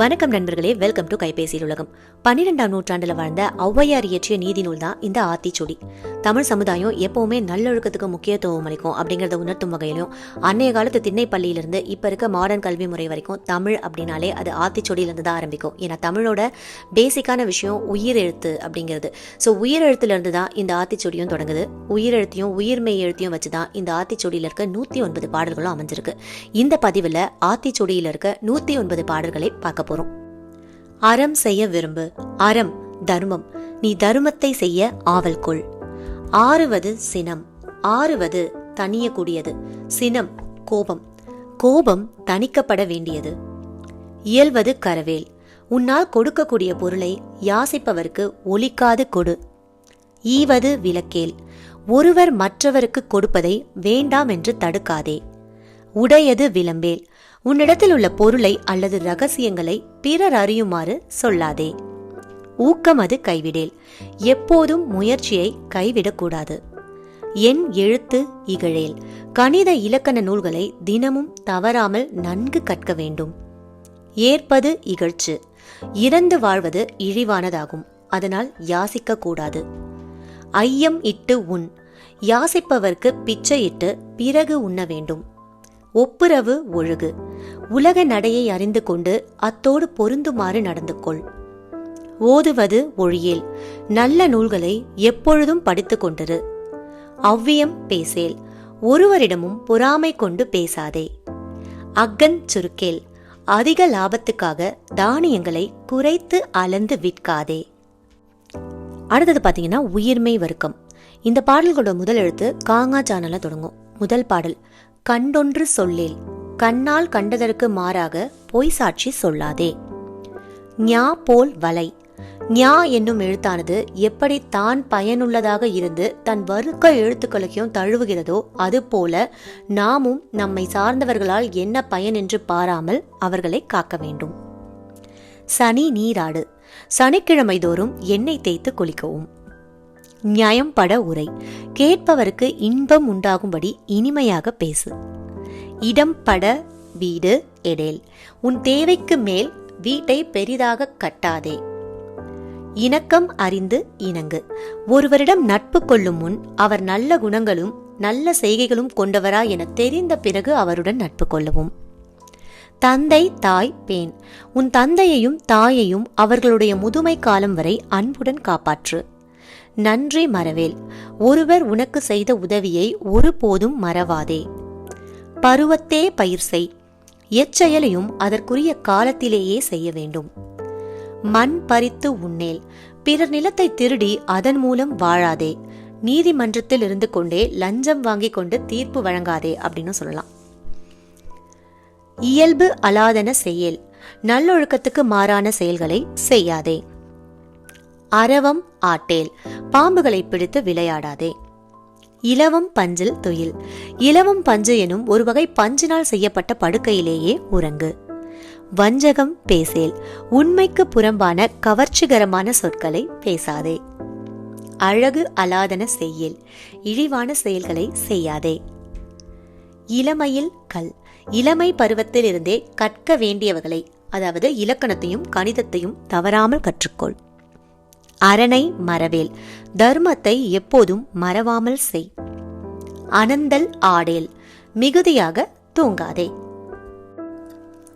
வணக்கம் நண்பர்களே welcome to கைபேசி உலகம். பன்னிரெண்டாம் நூற்றாண்டுல வாழ்ந்த ஔவையார் இயற்றிய நீதி நூல் தான் இந்த ஆத்திச்சுடி தமிழ் சமுதாயம் எப்பவுமே நல்லொழுக்கத்துக்கு முக்கியத்துவம் அளிக்கும் அப்படிங்கறத உணர்த்தும் வகையிலும் அன்னைய காலத்து திண்ணை பள்ளியிலிருந்து இப்ப இருக்க மாடர்ன் கல்வி முறை வரைக்கும் தமிழ் அப்படின்னாலே அது ஆத்திச்சூடியிலிருந்து தான் ஆரம்பிக்கும். ஏன்னா தமிழோட பேசிக்கான விஷயம் உயிர் எழுத்து அப்படிங்கிறது. ஸோ உயிர் இருந்து தான் இந்த ஆத்திச்சுடியும் தொடங்குது. உயிர் எழுத்தையும் எழுத்தையும் வச்சு தான் இந்த ஆத்திச்சூடியில இருக்க நூத்தி ஒன்பது பாடல்களும் அமைஞ்சிருக்கு. இந்த பதிவில் ஆத்திச்சுடியில் இருக்க நூத்தி ஒன்பது பாடல்களை பார்க்க போறோம். அறம் செய்ய விரும்பு அறம் தர்மம். நீ தர்மத்தை செய்ய ஆவல் கொள். ஆறுவது சினம் ஆறுவது தனியக்கூடியது சினம் கோபம். கோபம் தணிக்கப்பட வேண்டியது. இயல்வது கரவேல். உன்னால் கொடுக்கக்கூடிய பொருளை யாசிப்பவருக்கு ஒலிக்காது கொடு. ஈவது விளக்கேல். ஒருவர் மற்றவருக்கு கொடுப்பதை வேண்டாம் என்று தடுக்காதே. உடையது விளம்பேல். உன்னிடத்தில் உள்ள பொருளை அல்லது ரகசியங்களை பிறர் அறியுமாறு சொல்லாதே. ஊக்கம் அது கைவிடேல். எப்போதும் முயற்சியை கைவிடக்கூடாது. என் எழுத்து இகழேல். கணித இலக்கண நூல்களை தினமும் தவறாமல் நன்கு கற்க வேண்டும். ஏற்பது இகழ்ச்சி. இறந்து வாழ்வது இழிவானதாகும். அதனால் யாசிக்க கூடாது ஐயம் இட்டு உண். யாசிப்பவர்க்கு பிச்சையிட்டு பிறகு உண்ண வேண்டும். ஒப்புரவு ஒழுகு. உலக நடையை அறிந்து கொண்டு அத்தோடு பொருந்துமாறு நடந்து கொள் ஓதுவது ஒழியேல் நல்ல நூல்களை எப்பொழுதும் படித்து கொண்டிரு. அவ்வியம் பேசேல் ஒருவரிடமும் பொறாமை கொண்டு பேசாதே. அக்கன் சுருக்கேல் அதிக லாபத்துக்காக தானியங்களை குறைத்து அளந்து விற்காதே. அடுத்தது பார்த்தீங்கன்னா உயிர்மை வருக்கம். இந்த பாடல்களோட முதல் எழுத்து காங்கா சேனல்ல தொடங்கும். முதல் பாடல் கண்டொன்று சொல்லேல். கண்ணால் கண்டதற்கு மாறாக பொய் சாட்சி சொல்லாதே. ஞா போல் வலை. ஞா என்னும் எழுத்தானது எப்படி தான் பயனுள்ளதாக இருந்து தன் வருக்க எழுத்துக்களையும் தழுவுகிறதோ அதுபோல நாமும் நம்மை சார்ந்தவர்களால் என்ன பயன் என்று பாராமல் அவர்களை காக்க வேண்டும். சனி நீராடு. சனிக்கிழமை தோறும் எண்ணெய் தேய்த்து குளிக்கவும். நியாயம் பட உரை. கேட்பவருக்கு இன்பம் உண்டாகும்படி இனிமையாக பேசு. இடம் பட வீடு எடேல் உன் தேவைக்கு மேல் வீட்டை பெரிதாக கட்டாதே. இணக்கம் அறிந்து இணங்கு. ஒருவரிடம் நட்பு கொள்ளும் முன் அவர் நல்ல குணங்களும் நல்ல செய்கைகளும் கொண்டவரா என தெரிந்த பிறகு அவருடன் நட்பு கொள்ளவும். தந்தை தாய் பேன். உன் தந்தையையும் தாயையும் அவர்களுடைய முதுமை காலம் வரை அன்புடன் காப்பாற்று. நன்றி மறவேல். ஒருவர் உனக்கு செய்த உதவியை ஒருபோதும் மறவாதே. பருவத்தே பயிர் செய். எச்செயலையும் அதற்குரிய காலத்திலேயே செய்ய வேண்டும். மண் பறித்து உண்ணேல். பிறர் நிலத்தை திருடி அதன் மூலம் வாழாதே. நீதிமன்றத்தில் இருந்து கொண்டே லஞ்சம் வாங்கி கொண்டு தீர்ப்பு வழங்காதே அப்படின்னு சொல்லலாம். இயல்பு அலாதன செயல். நல்லொழுக்கத்துக்கு மாறான செயல்களை செய்யாதே. அரவம் ஆட்டேல். பாம்புகளை பிடித்து விளையாடாதே. இலவம் பஞ்சில் துயில். இலவம் பஞ்சு எனும் ஒரு வகை பஞ்சினால் செய்யப்பட்ட படுக்கையிலேயே உறங்கு. வஞ்சகம் பேசேல். உண்மைக்கு புறம்பான கவர்ச்சிகரமான சொற்களை பேசாதே. அழகு அலாதன செய்யல். இழிவான செயல்களை செய்யாதே. இளமையில் கல். இளமை பருவத்திலிருந்தே கற்க வேண்டியவர்களை அதாவது இலக்கணத்தையும் கணிதத்தையும் தவறாமல் கற்றுக்கொள். அரணை மறவேல் தர்மத்தை எப்போதும் மறவாமல் செய். அனந்தல் ஆடேல். மிகுதியாக தூங்காதே.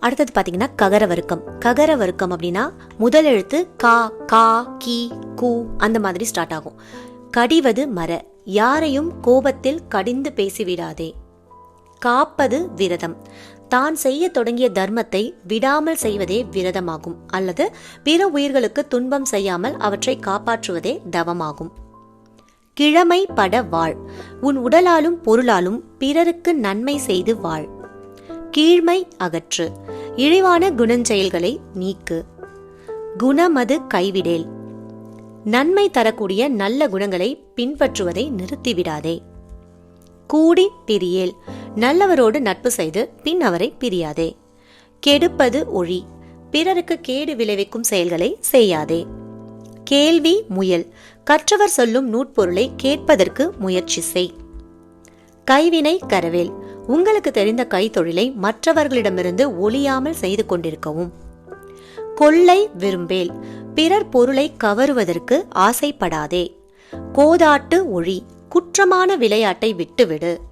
அடுத்தது பார்த்தீங்கன்னா ககர வர்க்கம் ககர வர்க்கம் அப்படின்னா முதல் எழுத்து கா கா கி கு அந்த மாதிரி ஸ்டார்ட் ஆகும். கடிவது மர. யாரையும் கோபத்தில் கடிந்து பேசிவிடாதே. காப்பது விரதம். தான் செய்ய தொடங்கிய தர்மத்தை விடாமல் செய்வதே விரதமாகும் அல்லது பிற உயிர்களுக்கு துன்பம் செய்யாமல் அவற்றை காப்பாற்றுவதே தவமாகும். கிழமை பட வாழ். உன் உடலாலும் பொருளாலும் பிறருக்கு நன்மை செய்து வாழ். கீழ்மை அகற்று. இழிவான குணஞ்செயல்களை நீக்கு. குணமது கைவிடேல். நன்மை தரக்கூடிய நல்ல குணங்களை பின்பற்றுவதை நிறுத்திவிடாதே. கூடி பிரியேல். நல்லவரோடு நட்பு செய்து பின் அவரை பிரியாதே. கெடுப்பது ஒழி. பிறருக்கு கேடு விளைவிக்கும் செயல்களை செய்யாதே. கேள்வி முயல். கற்றவர் சொல்லும் நூற்பொருளை கேட்பதற்கு முயற்சி செய். கைவினை கரவேல். உங்களுக்கு தெரிந்த கைத்தொழிலை மற்றவர்களிடமிருந்து ஒளியாமல் செய்து கொண்டிருக்கவும். கொள்ளை விரும்பேல். பிறர் பொருளை கவருவதற்கு ஆசைப்படாதே. கோதாட்டு ஒழி. குற்றமான விளையாட்டை விட்டுவிடு.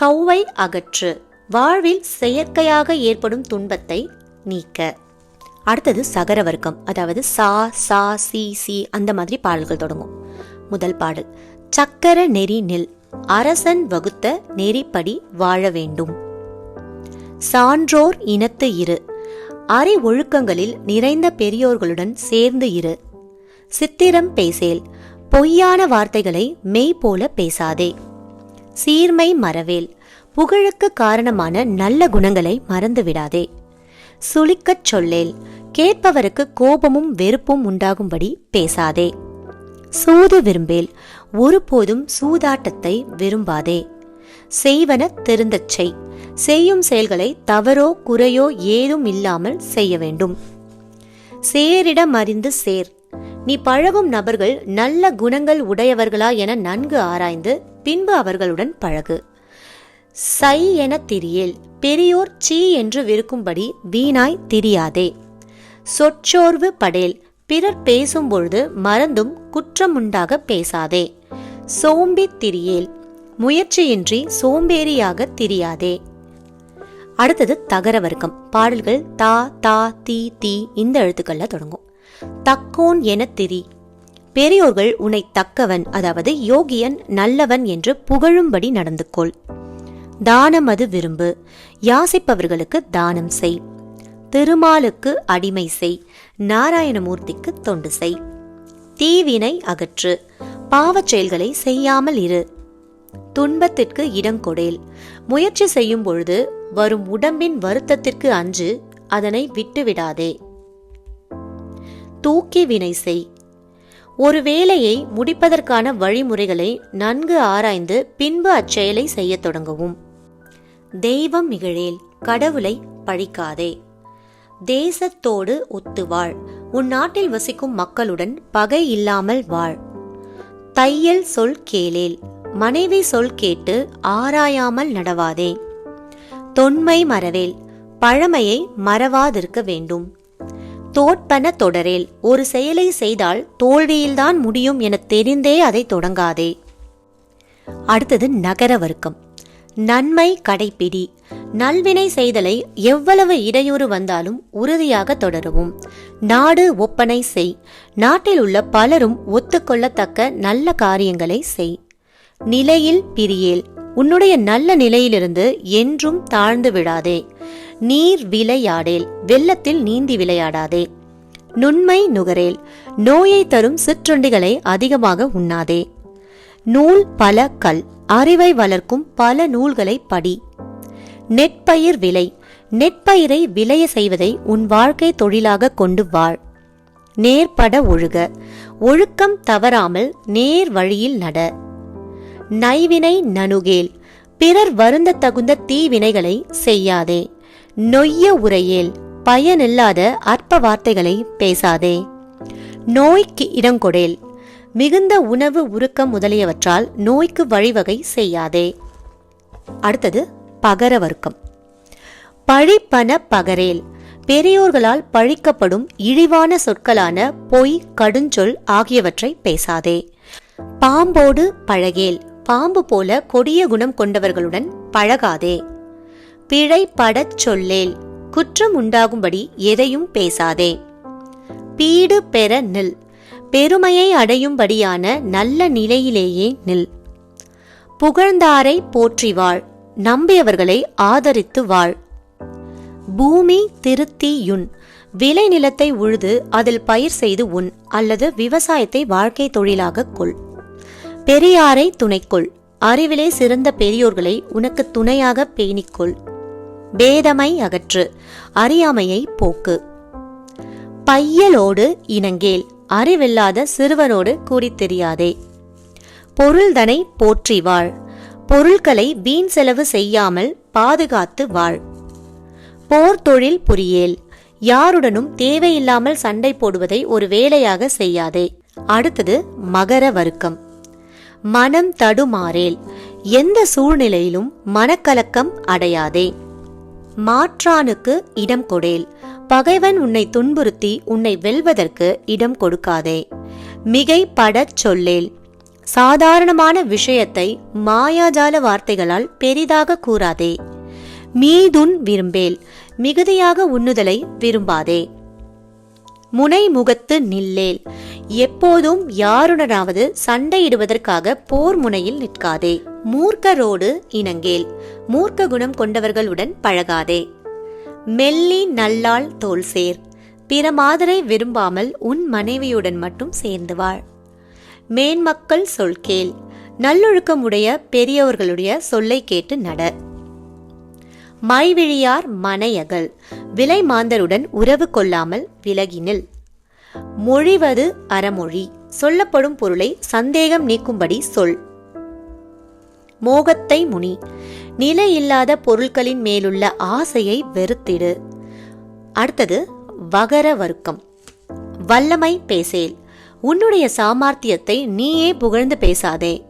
கௌவை அகற்று வாழ்வில் செயற்கையாக ஏற்படும் துன்பத்தை நீக்க. அடுத்தது சகர வர்க்கம் அதாவது சா சா சி சி அந்த மாதிரி பாடல்கள் தொடங்கும். முதல் பாடல் சக்கர நெறி நில் அரசன் வகுத்த நெறிப்படி வாழ வேண்டும். சான்றோர் இனத்து இரு அரை ஒழுக்கங்களில் நிறைந்த பெரியோர்களுடன் சேர்ந்து இரு. சித்திரம் பேசேல் பொய்யான வார்த்தைகளை மெய் போல பேசாதே. சீர்மை மறவேல். புகழுக்கு காரணமான நல்ல குணங்களை மறந்து விடாதே சுளிக்கச் சொல்லேல் கேட்பவருக்கு கோபமும் வெறுப்பும் உண்டாகும்படி பேசாதே. சூது விரும்பேல் ஒருபோதும் சூதாட்டத்தை விரும்பாதே. செய்வன திருந்தச் செய். செய்யும் செயல்களை தவறோ குறையோ ஏதும் இல்லாமல் செய்ய வேண்டும். சேரிடம் அறிந்து சேர். நீ பழகும் நபர்கள் நல்ல குணங்கள் உடையவர்களா என நன்கு ஆராய்ந்து பின்பு அவர்களுடன் பழகு. சை என திரியேல் பெரியோர் சீ என்று விருக்கும்படி வீணாய் திரியாதே. சொற்சோர்வு படேல் பிறர் பேசும்பொழுது மறந்தும் குற்றமுண்டாக பேசாதே. சோம்பி திரியேல் முயற்சியின்றி சோம்பேறியாக திரியாதே. அடுத்தது தகர வர்க்கம் பாடல்கள் தா தா தி தி இந்த எழுத்துக்கள்ல தொடங்கும். தக்கோன் என திரி பெரியோர்கள் உன்னை தக்கவன் அதாவது யோகியன் நல்லவன் என்று புகழும்படி நடந்து கொள் தானம் அது விரும்பு. யாசிப்பவர்களுக்கு தானம் செய். திருமாலுக்கு அடிமை செய். நாராயணமூர்த்திக்கு தொண்டு செய். தீவினை அகற்று. பாவச் செயல்களை செய்யாமல் இரு. துன்பத்திற்கு இடங்கொடேல் முயற்சி செய்யும் பொழுது வரும் உடம்பின் வருத்தத்திற்கு அஞ்சு. அதனை விட்டுவிடாதே. தூக்கி வினை செய். ஒரு வேலையை முடிப்பதற்கான வழிமுறைகளை நன்கு ஆராய்ந்து பின்பு அச்செயலை செய்யத் தொடங்கவும். தெய்வம் மிகழேல் கடவுளை பழிக்காதே. தேசத்தோடு ஒத்து வாழ். உன் நாட்டில் வசிக்கும் மக்களுடன் பகை இல்லாமல் வாழ். தையல் சொல் கேளேல் மனைவி சொல் கேட்டு ஆராயாமல் நடவாதே. தொன்மை மறவேல் பழமையை மறவாதிருக்க வேண்டும். தோற்பன தொடரேல். ஒரு செயலை செய்தால் தோல்வியில்தான் முடியும் என தெரிந்தே அதை தொடங்காதே. அடுத்தது நகர வர்க்கம். நன்மை கடைப்பிடி. நல்வினை செய்தலை எவ்வளவு இடையூறு வந்தாலும் உறுதியாக தொடரவும். நாடு ஒப்பனை செய். நாட்டில் உள்ள பலரும் ஒத்துக்கொள்ளத்தக்க நல்ல காரியங்களை செய். நிலையில் பிரியேல். உன்னுடைய நல்ல நிலையிலிருந்து என்றும் தாழ்ந்து விடாதே. நீர் விளையாடேல் வெள்ளத்தில் நீந்தி விளையாடாதே. நுண்மை நுகரேல் நோயை தரும் சிற்றுண்டிகளை அதிகமாக உண்ணாதே. நூல் பல கல் அறிவை வளர்க்கும் பல நூல்களை படி. நெற்பயிர் விலை நெற்பயிரை விளைய செய்வதை உன் வாழ்க்கை தொழிலாக கொண்டு வாழ். நேர்பட ஒழுக ஒழுக்கம் தவறாமல் நேர் வழியில் நட. நைவினை நனுகேல் பிறர் வருந்த தகுந்த தீவினைகளை செய்யாதே. நொய்ய உரையேல் பயனில்லாத அற்ப வார்த்தைகளை பேசாதே. நோய்க்கு இடங்கொடேல் மிகுந்த உணவு உருக்கம் முதலியவற்றால் நோய்க்கு வழிவகை செய்யாதே. அடுத்தது பகர வர்க்கம். பழிப்பன பகரேல். பெரியோர்களால் பழிக்கப்படும் இழிவான சொற்களான பொய் கடுஞ்சொல் ஆகியவற்றை பேசாதே. பாம்போடு பழகேல். பாம்பு போல கொடிய குணம் கொண்டவர்களுடன் பழகாதே. பிழை படச் சொல்லேல். குற்றம் உண்டாகும்படி எதையும் பேசாதே. பீடு பெற நில். பெருமையை அடையும்படியான நல்ல நிலையிலேயே நில். புகழ்ந்தாரை போற்றி வாழ். நம்பியவர்களை ஆதரித்து வாழ். பூமி திருத்தியுன் விளை நிலத்தை உழுது அதில் பயிர் செய்து உன் அல்லது விவசாயத்தை வாழ்க்கை தொழிலாக கொள். பெரியாரை துணைக்கொள். அறிவிலே சிறந்த பெரியோர்களை உனக்கு துணையாக பேணிக்கொள். பேதமை அகற்று அறியாமையை போக்கு. பையலோடு இணங்கேல் அறிவில்லாத சிறுவனோடு கூடித் தெரியாதே. பொருள்தனை போற்றி வாழ் பொருட்களை வீண் செலவு செய்யாமல் பாதுகாத்து வாழ். போர் தொழில் புரியேல் யாருடனும் தேவையில்லாமல் சண்டை போடுவதை ஒரு வேலையாக செய்யாதே. அடுத்தது மகர வருக்கம். மனம் தடுமாறேல் எந்த சூழ்நிலையிலும் மனக்கலக்கம் அடையாதே. மாற்றானுக்கு இடம் கொடேல். பகைவன் உன்னை துன்புறுத்தி உன்னை வெல்வதற்கு இடம் கொடுக்காதே. மிகை படச் சொல்லேல். சாதாரணமான விஷயத்தை மாயாஜால வார்த்தைகளால் பெரிதாக கூறாதே. மீதுன் விரும்பேல். மிகுதியாக உண்ணுதலை விரும்பாதே. முனை முகத்து நில்லேல். எப்போதும் யாருடனாவது சண்டையிடுவதற்காக போர் முனையில் நிற்காதே. மூர்க்கரோடு இணங்கேல். மூர்க்க குணம் கொண்டவர்களுடன் பழகாதே. மெல்லி நல்லாள் தோல் சேர். பிற மாதரை விரும்பாமல் உன் மனைவியுடன் மட்டும் சேர்ந்து வாழ். மேன்மக்கள் சொல் கேள். நல்லொழுக்கமுடைய பெரியவர்களுடைய சொல்லை கேட்டு நட. மைவிழியார் மனையகல் விலை மாந்தருடன் உறவு கொள்ளாமல் விலகினில் மொழிவது அறமொழி. சொல்லப்படும் பொருளை சந்தேகம் நீக்கும்படி சொல். மோகத்தை முனி. நிலை இல்லாத பொருட்களின் மேலுள்ள ஆசையை வெறுத்திடு. அடுத்தது வகர வர்க்கம். வல்லமை பேசேல். உன்னுடைய சாமர்த்தியத்தை நீயே புகழ்ந்து பேசாதே.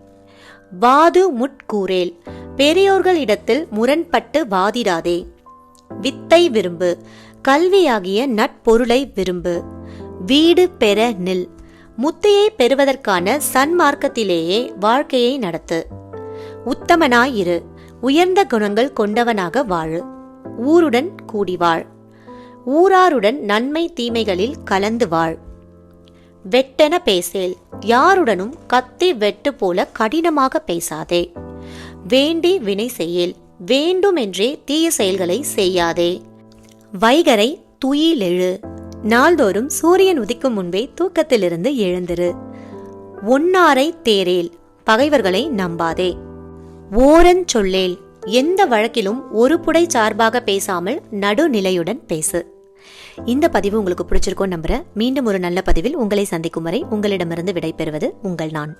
வாது முட்கூறேல் பெரியோர்களிடத்தில் முரண்பட்டு வாதிடாதே. வித்தை விரும்பு. கல்வியாகிய நட்பொருளை விரும்பு. வீடு பெற நில். முத்தையை பெறுவதற்கான சன்மார்க்கத்திலேயே வாழ்க்கையை நடத்து. உத்தமனாயிரு உயர்ந்த குணங்கள் கொண்டவனாக வாழு. ஊருடன் கூடி வாழ். ஊராருடன் நன்மை தீமைகளில் கலந்து வாழ். வெட்டென பேசேல். யாருடனும் கத்தி வெட்டு போல கடினமாக பேசாதே. வேண்டி வினை செய்யேல். வேண்டுமென்றே தீய செயல்களை செய்யாதே. வைகரை துயிலெழு. நாள்தோறும் சூரியன் உதிக்கும் முன்பே தூக்கத்திலிருந்து எழுந்திரு. ஒன்னாரை தேரேல் பகைவர்களை நம்பாதே. ஓரன் சொல்லேல் எந்த வழக்கிலும் ஒரு புடை சார்பாக பேசாமல் நடுநிலையுடன் பேசு. இந்த பதிவு உங்களுக்கு பிடிச்சிருக்கோம் நம்புறேன். மீண்டும் ஒரு நல்ல பதிவில் உங்களை சந்திக்கும் வரை உங்களிடமிருந்து விடைபெறுவது உங்கள் நான்.